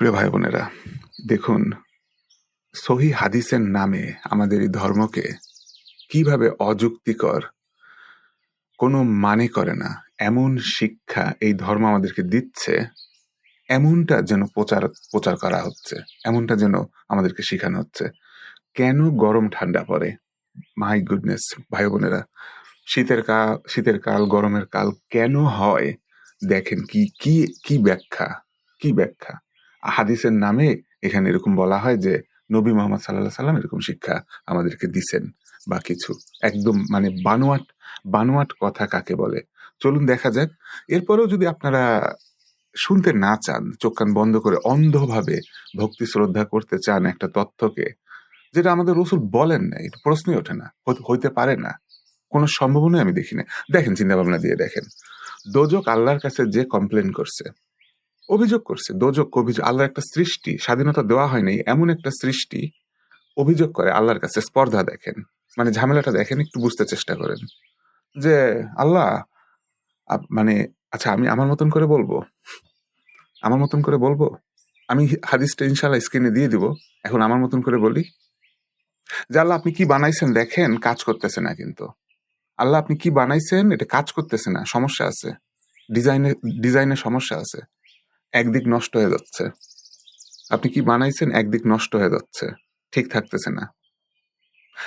প্রিয় ভাই বোনেরা, দেখুন, সহি হাদিসের নামে আমাদের এই ধর্মকে কীভাবে অযুক্তিকর কোনো মানে করে না, এমন শিক্ষা এই ধর্ম আমাদেরকে দিচ্ছে, এমনটা যেন প্রচার প্রচার করা হচ্ছে, এমনটা যেন আমাদেরকে শেখানো হচ্ছে। কেন গরম ঠান্ডা পড়ে? মাই গুডনেস ভাই বোনেরা, শীতের কাল শীতের কাল, গরমের কাল কেন হয়? দেখেন কি কি কি ব্যাখ্যা কি ব্যাখ্যা? হাদিসের নামে এখানে এরকম বলা হয় যে, নবী মোহাম্মদ সাল্লাহ সাল্লাম এরকম শিক্ষা আমাদেরকে দিছেন বা কিছু। একদম মানে বানোয়াট বানোয়াট কথা কাকে বলে? চলুন দেখা যাক। এরপরেও যদি আপনারা শুনতে না চান, চোখ কান বন্ধ করে অন্ধভাবে ভক্তি শ্রদ্ধা করতে চান একটা তথ্যকে যেটা আমাদের রসুল বলেন না, এটা প্রশ্নই ওঠে না হইতে পারে না। কোনো সম্ভাবনাই আমি দেখি না দেখেন চিন্তা ভাবনা দিয়ে দেখেন। দোজক আল্লাহর কাছে যে কমপ্লেন করছে অভিযোগ করছে, দোজক অভিযোগ, আল্লাহর একটা সৃষ্টি, স্বাধীনতা দেওয়া হয়নি এমন একটা সৃষ্টি, অভিযোগ করে আল্লাহর কাছে স্পর্ধা দেখেন। মানে ঝামেলাটা দেখেন, একটু বুঝতে চেষ্টা করেন। যে, আল্লাহ মানে আচ্ছা আমি আমার মতন করে বলব? আমার মতন করে বলব? আমি হাদিসটা ইনশাল্লাহ স্ক্রিনে দিয়ে দিব, এখন আমার মতন করে বলি? যে, আল্লাহ, আপনি কি বানাইছেন? দেখেন, কাজ করতেছে না কিন্তু। আল্লাহ, আপনি কি বানাইছেন? এটা কাজ করতেছে না, সমস্যা আছে। ডিজাইনে ডিজাইনে সমস্যা আছে। একদিক নষ্ট হয়ে যাচ্ছে। আপনি কি বানাইছেন? একদিক নষ্ট হয়ে যাচ্ছে। ঠিক থাকতেছে না।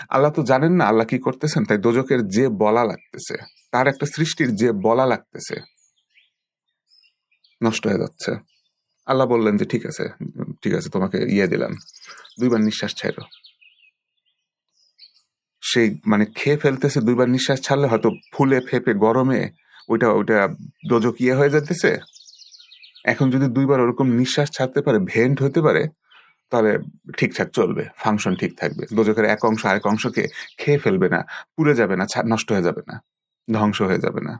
আল্লাহ তো জানেন না আল্লাহ কি করতেছেন, তাই দোজকের যে বলা লাগতেছে, তার একটা সৃষ্টির যে বলা লাগতেছে, নষ্ট হয়ে যাচ্ছে। আল্লাহ বললেন যে, ঠিক আছে ঠিক আছে, তোমাকে ইয়ে দিলাম। দুইবার নিঃশ্বাস ছাইরো। সেই মানে খেয়ে ফেলতেছে, দুইবার নিঃশ্বাস ছাড়লে হয়তো ফুলে ফেপে গরমে ওইটা ওইটা দোজক ইয়ে হয়ে যেতেছে এখন যদি দুইবার ওরকম নিঃশ্বাস ছাড়তে পারে, ভেন্ট হতে পারে, তাহলে ঠিকঠাক চলবে ফাংশন ঠিক থাকবে। দোজকের এক অংশ আরেক অংশকে খেয়ে ফেলবে না, পুড়ে যাবে না নষ্ট হয়ে যাবে না, ধ্বংস হয়ে যাবে না।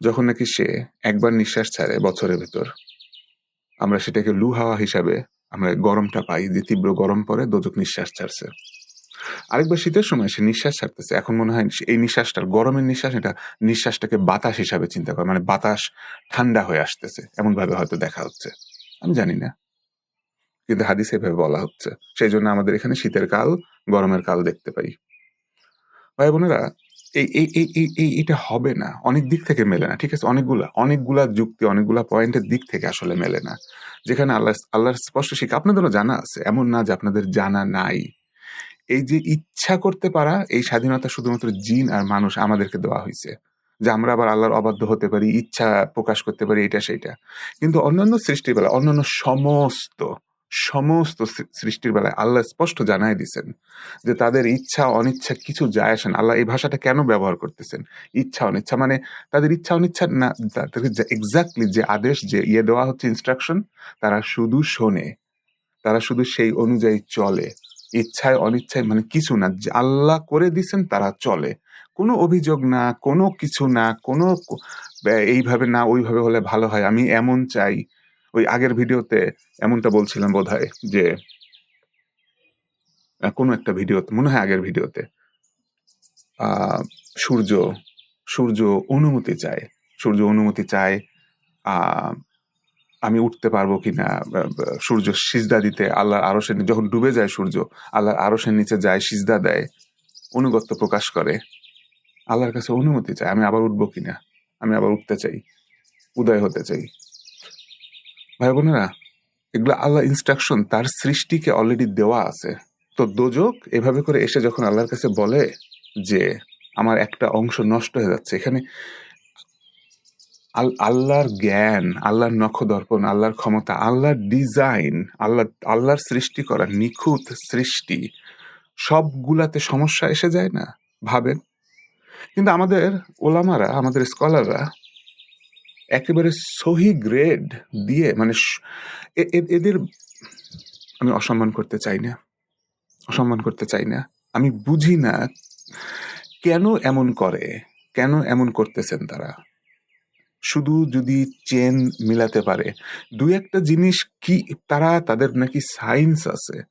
যখন নাকি সে একবার নিঃশ্বাস ছাড়ে বছরের ভেতর, আমরা সেটাকে লু হাওয়া হিসাবে আমরা গরমটা পাই যে তীব্র গরম পরে দোজক নিঃশ্বাস ছাড়ছে। আরেকবার শীতের সময় সে নিঃশ্বাস ছাড়তেছে। এখন মনে হয় এই নিঃশ্বাসটার, গরমের নিঃশ্বাস এটা নিঃশ্বাসটাকে বাতাস হিসাবে চিন্তা করে মানে বাতাস ঠান্ডা হয়ে আসতেছে। এমন ভাবে হয়তো দেখা হচ্ছে। আমি জানি না। কিন্তু হাদিসে এভাবে বলা হচ্ছে। সেই জন্য আমাদের এখানে শীতের কাল, গরমের কাল দেখতে পাই। ভাই বোনেরা এই এই এই, এই- এটা হবে না। অনেক দিক থেকে মেলে না, ঠিক আছে? অনেকগুলা অনেকগুলা যুক্তি, অনেকগুলা পয়েন্টের দিক থেকে আসলে মেলে না। যেখানে আল্লাহ, আল্লাহর স্পষ্ট শিক্ষা, আপনাদেরও জানা আছে। এমন না যে আপনাদের জানা নাই। এই যে ইচ্ছা করতে পারা, এই স্বাধীনতা শুধুমাত্র জিন আর মানুষ আমাদেরকে দেওয়া হয়েছে। যে আমরা আবার আল্লাহর অবাধ্য হতে পারি, ইচ্ছা প্রকাশ করতে পারি, এটা সেটা কিন্তু অন্যান্য সৃষ্টির বেলায়, অন্যান্য সমস্ত সমস্ত সৃষ্টির বেলায় আল্লাহ স্পষ্ট জানাই দিছেন যে তাদের ইচ্ছা অনিচ্ছা কিছু যায় আসেন আল্লাহ এই ভাষাটা কেন ব্যবহার করতেছেন? ইচ্ছা অনিচ্ছা মানে তাদের ইচ্ছা অনিচ্ছা না তাদেরকে এক্স্যাক্টলি যে আদেশ, যে ইয়ে দেওয়া হচ্ছে ইনস্ট্রাকশন তারা শুধু শোনে। তারা শুধু সেই অনুযায়ী চলে। ইচ্ছায়, অনিচ্ছায় মানে কিছু না আল্লাহ করে দিছেন তারা চলে। কোনো অভিযোগ না, কোনো কিছু না, কোনো এইভাবে না, ওইভাবে হলে ভালো হয়। আমি এমন চাই, ওই আগের ভিডিওতে এমনটা বলছিলাম বোধ যে কোনো একটা ভিডিওতে, মনে হয় আগের ভিডিওতে সূর্য সূর্য অনুমতি চায়। সূর্য অনুমতি চায় আমি উঠতে পারব কিনা সূর্য সিজদা দিতে আল্লাহ আরসের নি- যখন ডুবে যায় সূর্য আল্লাহ আরসের নিচে যায়, সিজদা দেয়, অনুগত্য প্রকাশ করে, আল্লাহর কাছে অনুমতি চায়, আমি আবার উঠবো কিনা, আমি আবার উঠতে চাই, উদয় হতে চাই। ভাই বোনেরা, এগুলো আল্লাহ ইনস্ট্রাকশন তার সৃষ্টিকে অলরেডি দেওয়া আছে। তো দোজক এভাবে করে এসে যখন আল্লাহর কাছে বলে যে, আমার একটা অংশ নষ্ট হয়ে যাচ্ছে, এখানে আল্লাহর জ্ঞান, আল্লাহর নখদর্পণ, আল্লাহর ক্ষমতা, আল্লাহর ডিজাইন, আল্লাহ, আল্লাহর সৃষ্টি করা, নিখুঁত সৃষ্টি, সবগুলাতে সমস্যা এসে যায় না? ভাবেন? কিন্তু আমাদের ওলামারা, আমাদের স্কলাররা একেবারে সহি গ্রেড দিয়ে মানে এদের, আমি অসম্মান করতে চাই না। অসম্মান করতে চাই না। আমি বুঝি না কেন এমন করে, কেন এমন করতেছেন তারা? শুধু যদি চেন মিলাতে পারে দু একটা জিনিস কি তারা তাদের নাকি সায়েন্স আছে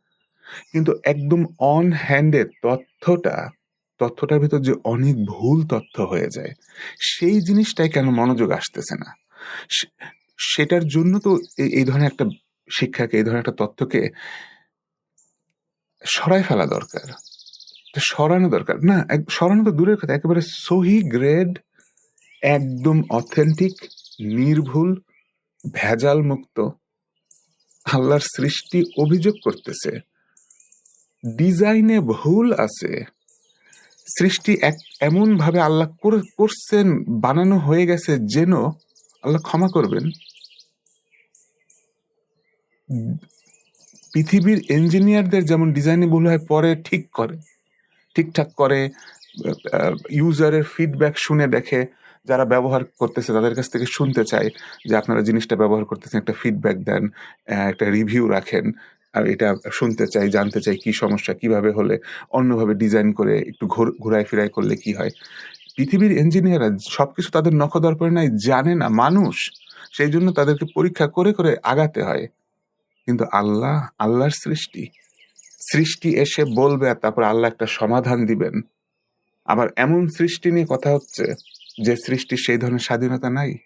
কিন্তু একদম অন হ্যান্ডে তথ্যটা তথ্যটার ভিতর যে অনেক ভুল তথ্য হয়ে যায় সেই জিনিসটাই কেন মনোযোগ আসতেছে না সেটার জন্য তো এই ধরনের একটা শিক্ষাকে, এই ধরনের একটা তথ্যকে সরায় ফেলা দরকার। সরানো দরকার। না, সরানো তো দূরের কথা। একেবারে সহি গ্রেড, একদম অথেন্টিক, নির্ভুল, ভেজাল মুক্ত আল্লাহর সৃষ্টি অভিযোগ করতেছে। ডিজাইনে ভুল আছে। সৃষ্টি এক এমনভাবে আল্লাহ করে করছেন, বানানো হয়ে গেছে যেন আল্লাহ ক্ষমা করবেন। পৃথিবীর ইঞ্জিনিয়ারদের যেমন ডিজাইনে ভুল হয় পরে ঠিক করে। ঠিকঠাক করে ইউজারের ফিডব্যাক শুনে দেখে যারা ব্যবহার করতেছে তাদের কাছ থেকে শুনতে চাই যে আপনারা জিনিসটা ব্যবহার করতেছেন একটা ফিডব্যাক দেন, একটা রিভিউ রাখেন। আর এটা শুনতে চাই, জানতে চাই কি সমস্যা, কীভাবে হলে অন্যভাবে ডিজাইন করে একটু ঘোর ঘুরায় ফিরায় করলে কি হয়। পৃথিবীর ইঞ্জিনিয়াররা সব কিছু তাদের নখদর্পণে নাই, জানে না, মানুষ। সেই জন্য তাদেরকে পরীক্ষা করে, করে আগাতে হয়। কিন্তু আল্লাহ, আল্লাহর সৃষ্টি। সৃষ্টি এসে বলবে আর তারপর আল্লাহ একটা সমাধান দিবেন। আবার এমন সৃষ্টি নিয়ে কথা হচ্ছে যে সৃষ্টির সেই ধরনের স্বাধীনতা নাই।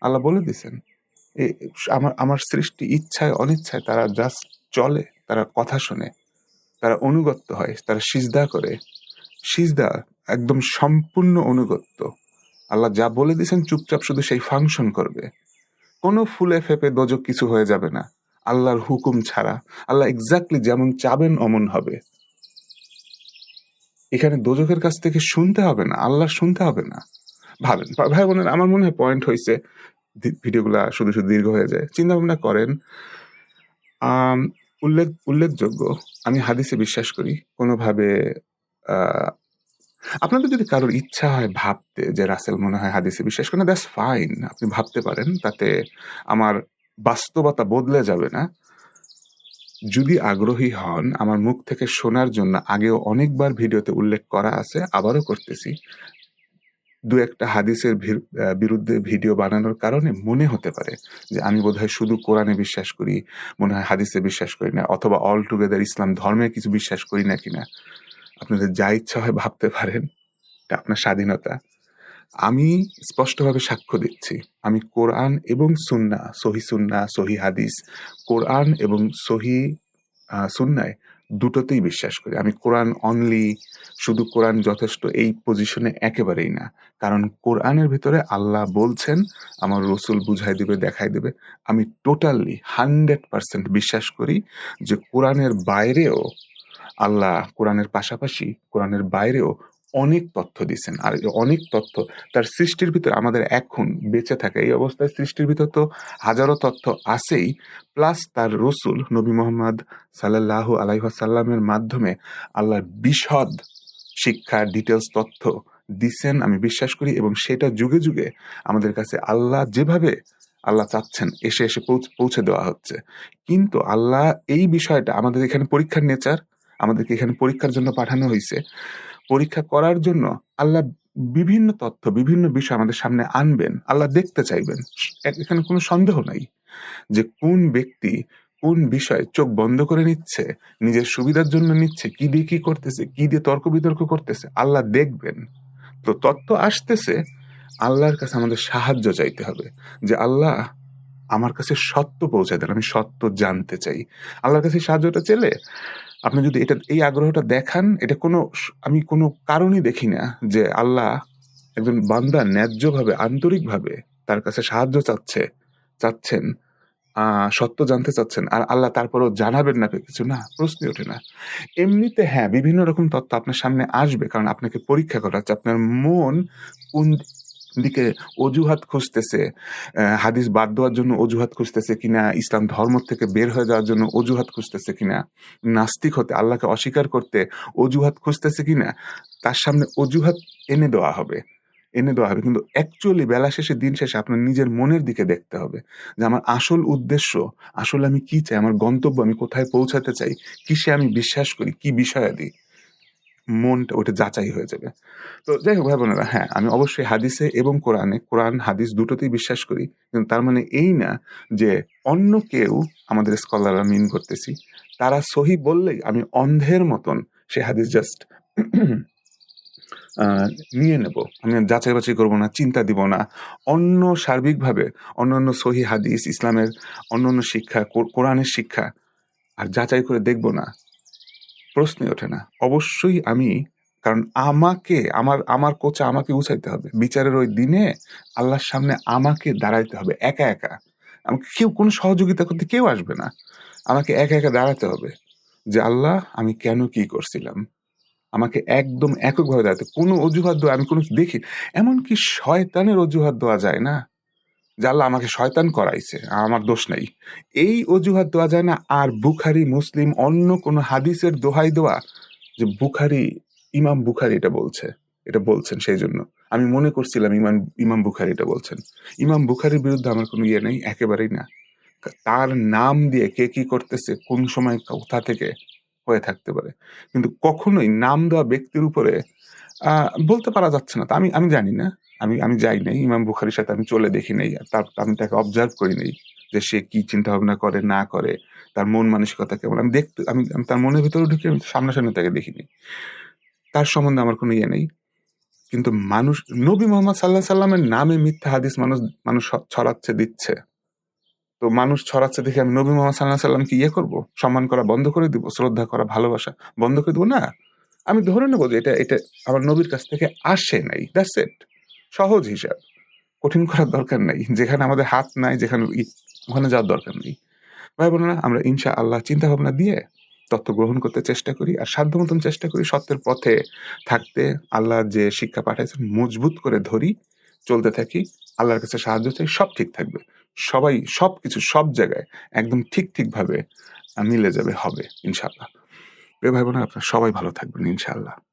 আল্লাহ বলে দিছেন। আমার আমার সৃষ্টি ইচ্ছায় অনিচ্ছায় তারা জাস্ট চলে, তারা কথা শোনে, তারা অনুগত্য হয়, তারা সিজদা করে। সিজদা একদম সম্পূর্ণ অনুগত্য। আল্লাহ যা বলে দিছেন চুপচাপ শুধু সেই ফাংশন করবে। কোনো ফুলে ফেঁপে দোজক কিছু হয়ে যাবে না। আল্লাহর হুকুম ছাড়া। আল্লাহ এক্সাক্টলি যেমন চাবেন অমন হবে। এখানে দোজকের কাছ থেকে শুনতে হবে না, আল্লাহ শুনতে হবে না। ভাবেন ভাই বোনেরা আমার মনে হয় পয়েন্ট হয়েছে ভিডিওগুলা শুধু, শুধু দীর্ঘ হয়ে যায়। চিন্তা ভাবনা করেন। উল্লেখ উল্লেখযোগ্য আমি হাদিসে বিশ্বাস করি। কোনোভাবে আপনাদের যদি কারোর ইচ্ছা হয় ভাবতে যে রাসেল মনে হয় হাদিসে বিশ্বাস করেন, দ্যাটস ফাইন। আপনি ভাবতে পারেন। তাতে আমার বাস্তবতা বদলে যাবে না। যদি আগ্রহী হন আমার মুখ থেকে শোনার জন্য আগেও অনেকবার ভিডিওতে উল্লেখ করা আছে, আবারও করতেছি। ২-১ টা হাদিসের বিরুদ্ধে ভিডিও বানানোর কারণে মনে হতে পারে যে আমি বোধহয় শুধু কোরআনে বিশ্বাস করি, মনে হয় হাদিসে বিশ্বাস করি না অথবা অল টুগেদার ইসলাম ধর্মে কিছু বিশ্বাস করি না কিনা। আপনাদের যা ইচ্ছা হয় ভাবতে পারেন। এটা আপনার স্বাধীনতা। আমি স্পষ্টভাবে সাক্ষ্য দিচ্ছি। আমি কোরআন এবং সুন্না সহি সুন্না সহি হাদিস, কোরআন এবং সহি সুন্নায় দুটোতেই বিশ্বাস করি। আমি কোরআন অনলি, শুধু কোরআন যথেষ্ট এই পজিশনে একেবারেই না। কারণ কোরআনের ভিতরে আল্লাহ বলছেন, আমার রসুল বুঝাই দেবে দেখাই দেবে আমি টোটালি 100% বিশ্বাস করি যে কোরআনের বাইরেও আল্লাহ কোরআনের পাশাপাশি কোরআনের বাইরেও অনেক তথ্য দিছেন। আর অনেক তথ্য তার সৃষ্টির ভিতরে আমাদের এখন বেঁচে থাকে এই অবস্থায় সৃষ্টির ভিতর তো হাজারো তথ্য আছেই। প্লাস তার রসুল নবী মোহাম্মদ সাল্লাল্লাহু আলাইহি ওয়াসাল্লামের মাধ্যমে আল্লাহর বিশদ শিক্ষা, ডিটেলস তথ্য দিছেন আমি বিশ্বাস করি এবং সেটা যুগে, যুগে আমাদের কাছে আল্লাহ যেভাবে আল্লাহ চাচ্ছেন এসে, এসে পৌঁছে দেওয়া হচ্ছে। কিন্তু আল্লাহ এই বিষয়টা আমাদের এখানে পরীক্ষার নেচার, আমাদেরকে এখানে পরীক্ষার জন্য পাঠানো হইছে। পরীক্ষা করার জন্য আল্লাহ বিভিন্ন তথ্য, বিভিন্ন বিষয় আমাদের সামনে আনবেন। আল্লাহ দেখতে চাইবেন। এখানে কোনো সন্দেহ নাই। যে কোন ব্যক্তি কোন বিষয় চোখ বন্ধ করে নিচ্ছে, নিজের সুবিধার জন্য নিচ্ছে, কি দিয়ে কি করতেছে, কি দিয়ে তর্ক-বিতর্ক করতেছে, আল্লাহ দেখবেন। তো তথ্য আসতেছে, আল্লাহর কাছে আমাদের সাহায্য চাইতে হবে। যে আল্লাহ আমার কাছে সত্য পৌঁছায় দেন। আমি সত্য জানতে চাই। আল্লাহর কাছে সাহায্যটা চেলে আপনি যদি এটা এই আগ্রহটা দেখান, এটা কোনো আমি কোনো কারণই দেখি না যে আল্লাহ একজন বান্দা ন্যায্যভাবে, আন্তরিকভাবে তার কাছে সাহায্য চাচ্ছে চাচ্ছেন, সত্য জানতে চাচ্ছেন। আর আল্লাহ তারপরেও জানাবেন না কিছু না, প্রশ্নই ওঠে না। এমনিতে হ্যাঁ, বিভিন্ন রকম তথ্য আপনার সামনে আসবে। কারণ আপনাকে পরীক্ষা করা। আপনার মন কোন দিকে অজুহাত খুঁজতেছে, হাদিস বাদ দেওয়ার জন্য অজুহাত খুঁজতেছে কিনা, ইসলাম ধর্ম থেকে বের হয়ে যাওয়ার জন্য অজুহাত খুঁজতেছে কিনা, নাস্তিক হতে, আল্লাহকে অস্বীকার করতে অজুহাত খুঁজতেছে কিনা, তার সামনে অজুহাত এনে দেওয়া হবে। এনে দেওয়া হবে। কিন্তু অ্যাকচুয়ালি বেলা শেষে, দিন শেষে আপনার নিজের মনের দিকে দেখতে হবে। যে আমার আসল উদ্দেশ্য, আসলে আমি কি চাই, আমার গন্তব্য আমি কোথায় পৌঁছাতে চাই, কিসে আমি বিশ্বাস করি, কি বিষয়াদি। মনটা ওটা যাচাই হয়ে যাবে। তো যাই হোক ভাই বোনেরা, হ্যাঁ, আমি অবশ্যই হাদিসে এবং কোরআনে, কোরআন, হাদিস দুটোতেই বিশ্বাস করি। কিন্তু তার মানে এই না যে অন্য কেউ আমাদের স্কলাররা মিন করতেছি। তারা সহি বললেই আমি অন্ধের মতন সে হাদিস জাস্ট নিয়ে নেব আমি যাচাই বাছাই করব না চিন্তা দিব না অন্য সার্বিকভাবে অন্যান্য সহি হাদিস ইসলামের অন্যান্য শিক্ষা কোরআনের শিক্ষা আর যাচাই করে দেখব না প্রশ্নই ওঠে না। অবশ্যই আমি, কারণ আমাকে, আমার আমার কোচা আমাকে উচাইতে হবে। বিচারের ওই দিনে আল্লাহর সামনে আমাকে দাঁড়াইতে হবে, একা একা। আমাকে কেউ, কোনো সহযোগিতা করতে কেউ আসবে না। আমাকে একা একা দাঁড়াতে হবে যে, আল্লাহ, আমি কেন কি করছিলাম? আমাকে একদম এককভাবে দাঁড়াতে কোনো অজুহাত দেওয়া, আমি কোনো দেখি এমনকি শয়তানের অজুহাত দেওয়া যায় না। যে আল্লাহ আমাকে শয়তান করাইছে, আমার দোষ নাই। এই অজুহাত দেওয়া যায় না, আর বুখারি, মুসলিম, অন্য কোনো হাদিসের দোহাই দেওয়া যে বুখারি, ইমাম বুখারি এটা বলছে, এটা বলছেন সেই জন্য। আমি মনে করছিলাম ইমাম ইমাম বুখারি এটা বলছেন। ইমাম বুখারির বিরুদ্ধে আমার কোনো ইয়ে নেই, একেবারেই না। তার নাম দিয়ে কে কি করতেছে, কোন সময় কোথা থেকে হয়ে থাকতে পারে। কিন্তু কখনোই নাম দেওয়া ব্যক্তির উপরে বলতে পারা যাচ্ছে না। তা আমি আমি জানি না। আমি আমি যাই নাই, ইমাম বুখারির সাথে আমি চলে দেখি নাই। তার, আমি তাকে অবজার্ভ করি নাই যে সে কি চিন্তা ভাবনা করে, না করে, তার মন মানসিকতা কেমন। আমি দেখতে, আমি আমি তার মনের ভিতরে ঢুকে আমি সামনাসামনি তাকে দেখিনি। তার সম্বন্ধে আমার কোনো ইয়ে নেই। কিন্তু মানুষ, নবী মোহাম্মদ সাল্লাহ সাল্লামের নামে মিথ্যা হাদিস মানুষ মানুষ ছড়াচ্ছে, দিচ্ছে। তো মানুষ ছড়াচ্ছে দেখে আমি নবী মোহাম্মদ সাল্লাহ সাল্লামকে ইয়ে করব? সম্মান করা বন্ধ করে দিব? শ্রদ্ধা করা, ভালোবাসা বন্ধ করে দিব? না। আমি ধরে নেব যে এটা এটা আমার নবীর কাছ থেকে আসে নাই। দ্যাটস ইট সহজ হিসাব। কঠিন করার দরকার নাই। যেখানে আমাদের হাত নাই, যেখানে ওখানে যাওয়ার দরকার নেই। ভাই বোনেরা, আমরা ইনশা আল্লাহ চিন্তা ভাবনা দিয়ে তত্ত্ব গ্রহণ করতে চেষ্টা করি আর সাধ্য মতন চেষ্টা করি সত্যের পথে থাকতে, আল্লাহ যে শিক্ষা পাঠাইছেন মজবুত করে ধরি, চলতে থাকি, আল্লাহর কাছে সাহায্য চাই, সব ঠিক থাকবে। সবাই সব কিছু সব জায়গায় একদম ঠিক ঠিকভাবে মিলে যাবে, হবে, ইনশাআল্লাহ। প্রিয় ভাই বোনেরা, আপনারা সবাই ভালো থাকবেন, ইনশাআল্লাহ।